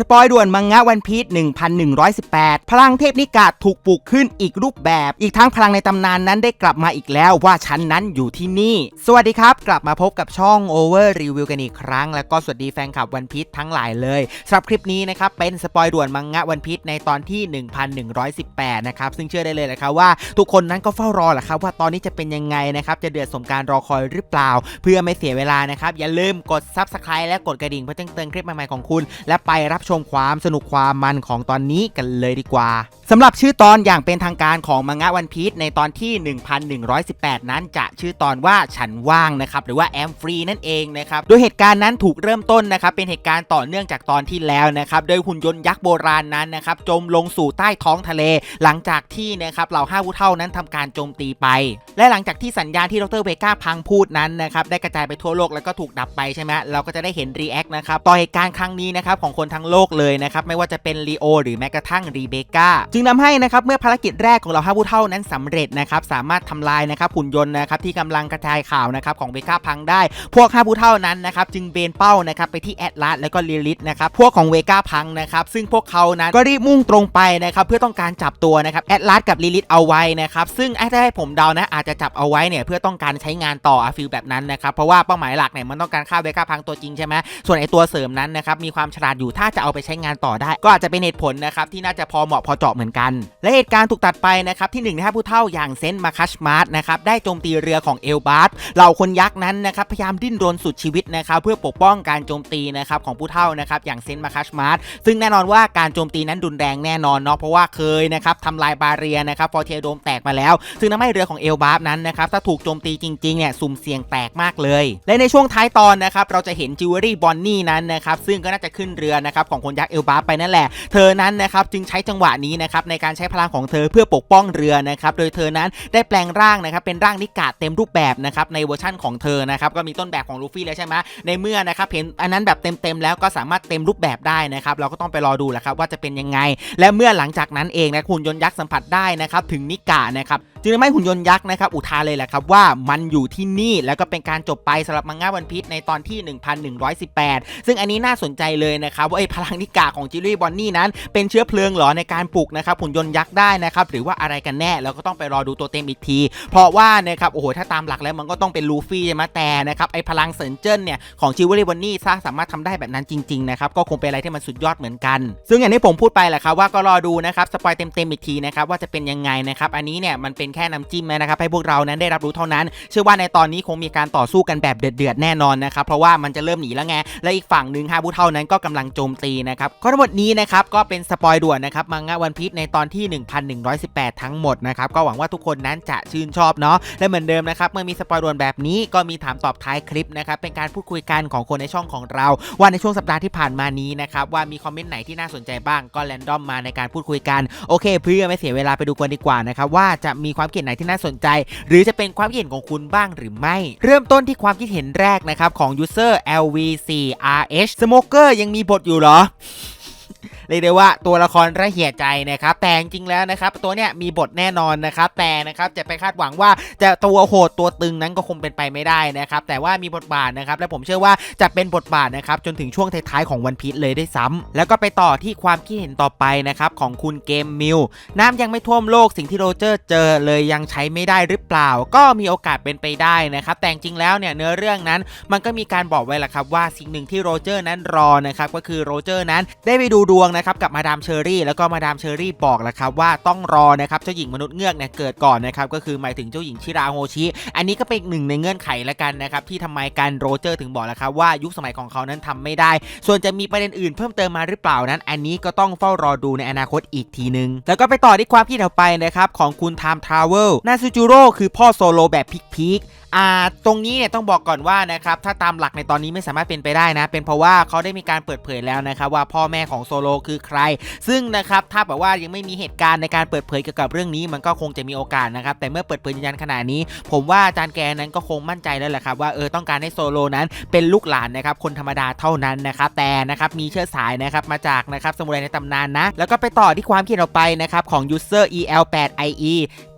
สปอยด่วนมังงะวันพีช1118 พลังเทพนิกาถูกปลุกขึ้นอีกรูปแบบ อีกทั้งพลังในตำนานนั้นได้กลับมาอีกแล้วว่าฉันนั้นอยู่ที่นี่ สวัสดีครับ กลับมาพบกับช่อง Over Review กันอีกครั้ง แล้วก็สวัสดีแฟนคลับวันพีชทั้งหลายเลยสำหรับคลิปนี้นะครับเป็นสปอยด่วนมังงะวันพีชในตอนที่ 1118 นะครับซึ่งเชื่อได้เลยนะครับว่าทุกคนนั้นก็เฝ้ารอแหละครับว่าตอนนี้จะเป็นยังไงนะครับจะเดือดสมการรอคอยหรือเปล่า เพื่อไม่เสียเวลานะครับอย่าลืมกด Subscribe และกดกระดิ่งเพื่อแจ้งเตือนคลิปใหม่ๆของคุณ และไปรับชมความสนุกความมันของตอนนี้กันเลยดีกว่าสำหรับชื่อตอนอย่างเป็นทางการของมังงะวันพีชในตอนที่ 1118 นั้นจะชื่อตอนว่าฉันว่างนะครับหรือว่าแอมฟรีนั่นเองนะครับโดยเหตุการณ์นั้นถูกเริ่มต้นนะครับเป็นเหตุการณ์ต่อเนื่องจากตอนที่แล้วนะครับโดยหุ่นยนต์ยักษ์โบราณนั้นนะครับจมลงสู่ใต้ท้องทะเล หลังจากที่นะครับเหล่าห้าผู้เท่านั้นทำการโจมตีไป และหลังจากที่สัญญาณที่ดรเวก้าพังพูดนั้นนะครับได้กระจายไปทั่วโลกแล้วก็ถูกดับไปใช่ไหมเราก็จะได้เห็นรีแอคนะครับต่อเหตุการณ์ครั้งนี้นะครับของคนทั้งโลกเลยนะครับไม่ว่าจะเป็นลีโอหรือแม้กระทั่งรีเบก้าจึงทำให้นะครับเมื่อภารกิจแรกของเราห้าผู้เท่านั้นสำเร็จนะครับสามารถทำลายนะครับหุ่นยนต์นะครับที่กำลังกระจายข่าวนะครับของเบก้าพังได้ พวกห้าผู้เท่านั้นนะครับจึงเบนเป้านะครับไปที่แอตลาสแล้วก็ลิลิทนะครับพวกของเวก้าพังนะครับซึ่งพวกเขานั้นก็รีบมุ่งตรงไปนะครับเพื่อต้องการจับตัวนะครับแอตลาสกับลิลิทเอาไว้นะครับซึ่งถ้าให้ผมเดานะอาจจะจับเอาไว้เนี่ยเพื่อต้องการใช้งานต่ออะฟิลแบบนั้นนะครับเพราะว่าเป้าหมายหลักเนี่ยมันต้องการฆ่าเวก้าพังตัวจริงใช่ไหมส่วนไอตัวเสริมนั้นนะครับมีความฉลาดอยู่ถ้าจะเอาไปใช้งานต่อได้ ก็อาจจะเป็นเหตุผลนะครับที่น่าจะพอเหมาะพอเจาะเหมือนกัน และเหตุการณ์ถูกตัดไปนะครับที่หนึ่งในห้าผู้เท่าอย่างเซนต์มาคัชมาร์ตนะครับได้โจมตีเรือของเอลบาร์เหล่าคนยักษ์นั้นนะครับพยายามดิ้นรนสุดชีวิตนะครับเพื่อปกป้องการโจมตีนะครับของผู้เท่านะครับอย่างเซนต์มาคัชมาร์ตซึ่งแน่นอนว่าการโจมตีนั้นรุนแรงแน่นอนเนาะเพราะว่าเคยนะครับทำลายบาเรียนะครับฟอร์เทียโดมแตกมาแล้ว ซึ่งทำให้เรือของเอลบาร์นั้นนะครับถ้าถูกโจมตีจริงๆเนี่ยสุ่มเสี่ยงแตกมากเลย และในช่วงท้ายตอนนะครับเราจะเห็นจิวเวลรี่บอนนี่นั้นนะครับซึ่งก็น่าจะขึ้นเรือนะครับของคนยักษ์เอลบาไปนั่นแหละ เธอนั้นนะครับจึงใช้จังหวะนี้นะครับในการใช้พลังของเธอเพื่อปกป้องเรือนะครับโดยเธอนั้นได้แปลงร่างนะครับเป็นร่างนิกาเต็มรูปแบบนะครับในเวอร์ชั่นของเธอนะครับก็มีต้นแบบของลูฟี่แล้วใช่ไหมในเมื่อนะครับเห็นอันนั้นแบบเต็มๆแล้วก็สามารถเต็มรูปแบบได้นะครับเราก็ต้องไปรอดูแหละครับว่าจะเป็นยังไง และเมื่อหลังจากนั้นเองนะหุ่นยนต์ยักษ์สัมผัสได้นะครับถึงนิกานะครับจึงทำให้หุ่นยนต์ยักษ์นะครับอุทานเลยแหละครับว่ามันอยู่ที่นี่แล้วก็เป็นการจบไปสำหรับมังงะวันพีชในตอนที่ 1118 ซึ่งอันนี้น่าสนใจเลยนะครับว่าไอ้พลังนิกาของจิลลี่บอนนี่นั้น เป็นเชื้อเพลิงหรอในการปลุกนะครับหุ่นยนต์ยักษ์ได้นะครับหรือว่าอะไรกันแน่เราก็ต้องไปรอดูตัวเต็มอีกที เพราะว่านะครับโอ้โหถ้าตามหลักแล้วมันก็ต้องเป็นลูฟี่ใช่ไหมแต่นะครับไอ้พลังเซินเจิ้นเนี่ยของจิลลี่บอนนี่ถ้าสามารถทำได้แบบนั้นจริงๆนะครับก็คงเป็นอะไรที่มันสุดยอดเหมือนกัน ซึ่งอย่างที่ผมพูดไปแหละครับว่าก็รอดูนะครับสปอยเต็มๆอีกทีนะครับว่าจะเป็นยังไงนะครับอันนี้เนี่ยมันเป็นแค่น้ำจิ้มนะครับให้พวกเรานั้นได้รับรู้เท่านั้น เชื่อว่าในตอนนี้คงมีการต่อสู้กันแบบเดือดๆแน่นอนนะครับเพราะว่ามันจะเริ่มหนีแล้วไงและอีกฝั่งหนึ่งฮาบุเท่านั้นก็กำลังโจมตีนะครับก็ทั้งหมดนี้นะครับก็เป็นสปอยด่วนนะครับมังงะวันพีชในตอนที่ 1118 ทั้งหมดนะครับก็หวังว่าทุกคนนั้นจะชื่นชอบเนาะและเหมือนเดิมนะครับเมื่อมีสปอยด่วนแบบนี้ก็มีถามตอบท้ายคลิปนะครับเป็นการพูดคุยกันของคนในช่องของเรา ว่าในช่วงสัปดาห์ที่ผ่านมานี้นะครับว่ามีคอมเมนต์ไหนที่น่าสนใจบ้างก็แรนดอมมาในการพูดคุยกันโอเค เพื่อไม่เสียเวลาไปดูกันดีกว่านะครับว่าจะมีความคิดเห็นไหนที่น่าสนใจ หรือจะเป็นความคิดเห็นของคุณบ้างหรือไม่ เริ่มต้นที่ความคิดเห็นแรกนะครับของ user lv4rh smoker ยังมีบทอยู่เหรอ เรียกได้ว่าตัวละครระเหี่ยใจนะครับ แต่จริงแล้วนะครับ ตัวเนี้ยมีบทแน่นอนนะครับ แต่นะครับจะไปคาดหวังว่าจะตัวโหดตัวตึงนั้นก็คงเป็นไปไม่ได้นะครับ แต่ว่ามีบทบาทนะครับ และผมเชื่อว่าจะเป็นบทบาทนะครับจนถึงช่วงท้ายๆของวันพีชเลยได้ซ้ำแล้วก็ไปต่อที่ความคิดเห็นต่อไปนะครับของคุณเกมมิวน้ำยังไม่ท่วมโลกสิ่งที่โรเจอร์เจอเลยยังใช้ไม่ได้หรือเปล่า ก็มีโอกาสเป็นไปได้นะครับ แต่จริงแล้วเนี่ยเนื้อเรื่องนั้นมันก็มีการบอกไว้แหละครับว่าสิ่งหนึ่งที่โรเจอร์นั้นรอนะครับก็คือโรเจอร์นั้นได้ไปดูดวงนะครับกับมาดามเชอรี่แล้วก็มาดามเชอรี่บอกแหละครับว่าต้องรอนะครับเจ้าหญิงมนุษย์เงือกเนี่ยเกิดก่อนนะครับก็คือหมายถึงเจ้าหญิงชิราโฮชิ อันนี้ก็เป็นหนึ่งในเงื่อนไขละกันนะครับที่ทำไมการโรเจอร์ถึงบอกแล้วครับว่ายุคสมัยของเขานั้นทำไม่ได้ ส่วนจะมีประเด็นอื่นเพิ่มเติมมาหรือเปล่านั้น อันนี้ก็ต้องเฝ้ารอดูในอนาคตอีกทีนึง แล้วก็ไปต่อที่ความคิดต่อไปนะครับของคุณไทม์ทราเวลนาซูจูโร่คือพ่อโซโลแบบพิกๆ อ่าตรงนี้เนี่ยต้องบอกก่อนว่านะครับถ้าตามหลักในตอนนี้ไม่สามารถเป็นไปได้นะ เป็นเพราะว่าเขาได้มีการเปิดเผยแล้วนะครับว่าพ่อแม่ของโซโลคือใคร ซึ่งนะครับถ้าแบบว่ายังไม่มีเหตุการณ์ในการเปิดเผยเกี่ยวกับเรื่องนี้ มันก็คงจะมีโอกาสนะครับแต่เมื่อเปิดเผยยืนยันขนาดนี้ ผมว่าอาจารย์แกนั้นก็คงมั่นใจแล้วแหละครับว่าเออต้องการให้โซโลนั้นเป็นลูกหลานนะครับคนธรรมดาเท่านั้นนะครับแต่นะครับมีเชื้อสายนะครับมาจากนะครับสมุไรในตำนานนะแล้วก็ไปต่อที่ความคิดเราไปนะครับของ user el8ie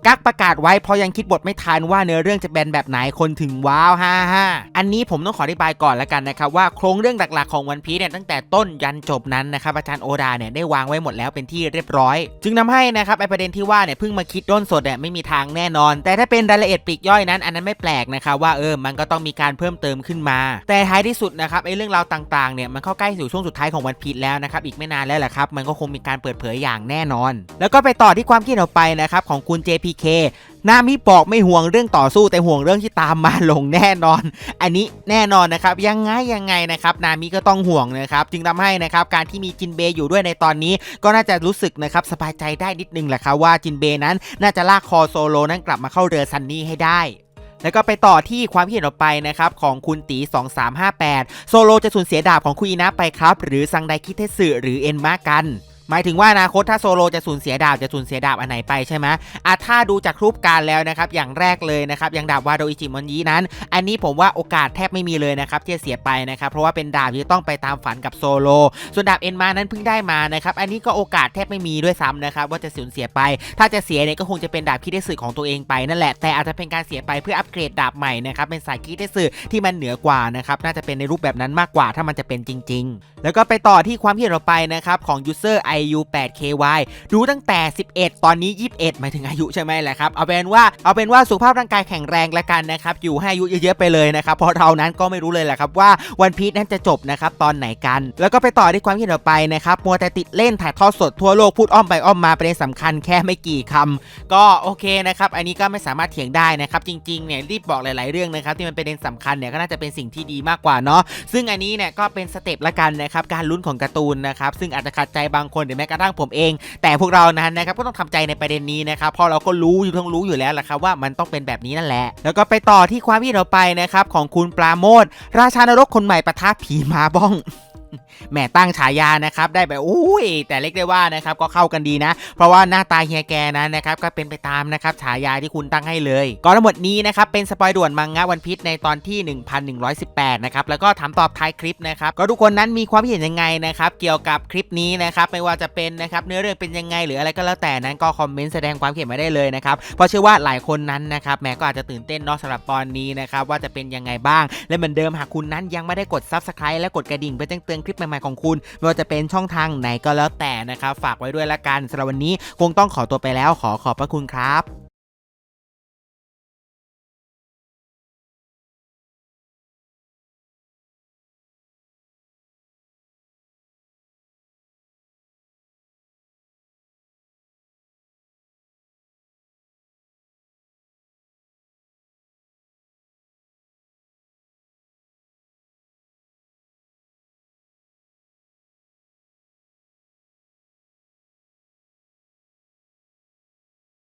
กักประกาศไว้เพราะยังคิดบทไม่ทันว่าเนื้อเรื่องจะเป็นแบบไหนคนถึงว้าวฮ่าฮ่าอันนี้ผมต้องขออธิบายก่อนละกันนะครับว่าโครงเรื่องหลักๆของวันพีเนี่ยตั้งแต่ต้นยันจบนั้นนะครับอาจารย์โอดาเนี่ยได้วางไว้หมดแล้วเป็นที่เรียบร้อย จึงนำให้นะครับไอประเด็นที่ว่าเนี่ยเพิ่งมาคิดด้นสดเนี่ยไม่มีทางแน่นอน แต่ถ้าเป็นรายละเอียดปลีกย่อยนั้นอันนั้นไม่แปลกนะครับว่าเออมันก็ต้องมีการเพิ่มเติมขึ้นมา แต่ท้ายที่สุดนะครับไอเรื่องราวต่างๆเนี่ยมันเข้าใกล้สู่ช่วงสุดท้ายของวันพีแล้วนะครับอีกไม่นานแล้วแหละครับมันก็คงมีการเปิดเผยอย่างแน่นอน แล้วก็ไปต่อที่ความคิดออกไปนะครับของคุณ PK นามิบอกไม่ห่วงเรื่องต่อสู้แต่ห่วงเรื่องที่ตามมาลงแน่นอน อันนี้แน่นอนนะครับยังไงยังไงนะครับนามิก็ต้องห่วงนะครับจึงทำให้นะครับการที่มีจินเบย์อยู่ด้วยในตอนนี้ ก็น่าจะรู้สึกนะครับสบายใจได้นิดนึงแหละครับว่าจินเบย์นั้นน่าจะลากคอโซโลนั้นกลับมาเข้าเรือซันนี่ให้ได้แล้วก็ไปต่อที่ความคิดเห็นออกไปนะครับของคุณตี 2358 โซโลจะสูญเสียดาบของคุยนะไปครับ หรือซังไดคิเทสึหรือเอ็นมากัน หมายถึงว่าอนาคตถ้าโซโลจะสูญเสียดาบจะสูญเสียดาบอันไหนไปใช่ไหมอะถ้าดูจากรูปการแล้วนะครับอย่างแรกเลยนะครับอย่างดาบวาโดอิจิมอนยีนั้น อันนี้ผมว่าโอกาสแทบไม่มีเลยนะครับที่จะเสียไปนะครับเพราะว่าเป็นดาบที่ต้องไปตามฝันกับโซโลส่วนดาบเอ็นมานั้นเพิ่งได้มานะครับอันนี้ก็โอกาสแทบไม่มีด้วยซ้ำนะครับว่าจะสูญเสียไป ถ้าจะเสียเนี่ยก็คงจะเป็นดาบคิดได้สื่อของตัวเองไปนั่นแหละแต่อาจจะเป็นการเสียไปเพื่ออัปเกรดดาบใหม่นะครับเป็นสายคิดได้สื่อที่มันเหนือกว่านะครับน่าจะเป็นในรูปแบบนั้นมากกว่าถ้ามันจะเป็นจริง ๆ แล้วก็ไปต่อที่ความคิดเราไปนะครับของ user iu8ky ดูตั้งแต่ 11 ตอนนี้ 21 หมายถึงอายุใช่ไหมแหละครับ เอาเป็นว่าเอาเป็นว่าสุขภาพร่างกายแข็งแรงละกันนะครับ อยู่ให้อายุเยอะๆไปเลยนะครับ เพราะเรานั้นก็ไม่รู้เลยแหละครับว่าวันพี e นั้นจะจบนะครับตอนไหนกัน แล้วก็ไปต่อที่ความคิดเห็นเราไปนะครับ มัวแต่ติดเล่นถ่ายทอดสดทั่วโลกพูดอ้อมไปอ้อมมาประเด็นสำคัญแค่ไม่กี่คำก็โอเคนะครับ อันนี้ก็ไม่สามารถเถียงได้นะครับจริงๆเนี่ยรีบบอกหลาย ๆเรื่องนะครับที่มันเป็นประเด็นสำคัญเนี่ยก็น่าจะเป็นสิ่งที่ดีมากกว่าเนาะซึ่งอันนี้เนี่ยก็เป็นสเต็ปละกันนะครับการลุ้นของการ์ตูนนะครับซึ่งอาจจะขัดใจบางคนหรือแม้กระทั่งผมเอง แต่พวกเรานั้นนะครับก็ต้องทำใจในประเด็นนี้นะครับเพราะเราก็รู้อยู่ทั้งรู้อยู่แล้วแหละครับว่ามันต้องเป็นแบบนี้นั่นแหละ แล้วก็ไปต่อที่ความที่เราไปนะครับของคุณปราโมทราชานรกคนใหม่ปะทะผีมาบ้อง แหม่ตั้งฉายานะครับได้แบบอุ้ยแต่เล็กได้ว่านะครับก็เข้ากันดีนะ เพราะว่าหน้าตาเฮียแกนั้นนะครับก็เป็นไปตามนะครับฉายาที่คุณตั้งให้เลยก็ทั้งหมดนี้นะครับเป็นสปอยด่วนมังงะวันพิษในตอนที่ 1118นะครับแล้วก็ถามตอบท้ายคลิปนะครับก็ทุกคนนั้นมีความเห็นยังไงนะครับเกี่ยวกับคลิปนี้นะครับไม่ว่าจะเป็นนะครับเนื้อเรื่องเป็นยังไงหรืออะไรก็แล้วแต่นั้นก็คอมเมนต์แสดงความคิดเห็นมาได้เลยนะครับเพราะเชื่อว่าหลายคนนั้นนะครับแหม้ก็อาจจะตื่นเต้นเนาะสำหรับตอนนี้นะครับว่าจะเป็นยังไงบ้าง และเหมือนเดิมหากคุณนั้นยังไม่ได้กด Subscribe และกดกระดิ่งเพื่อแจ้งเตือนคลิปใหม่ๆของคุณไม่ว่าจะเป็นช่องทางไหนก็แล้วแต่นะครับฝากไว้ด้วยละกันสำหรับวันนี้คงต้องขอตัวไปแล้วขอขอบพระคุณครับ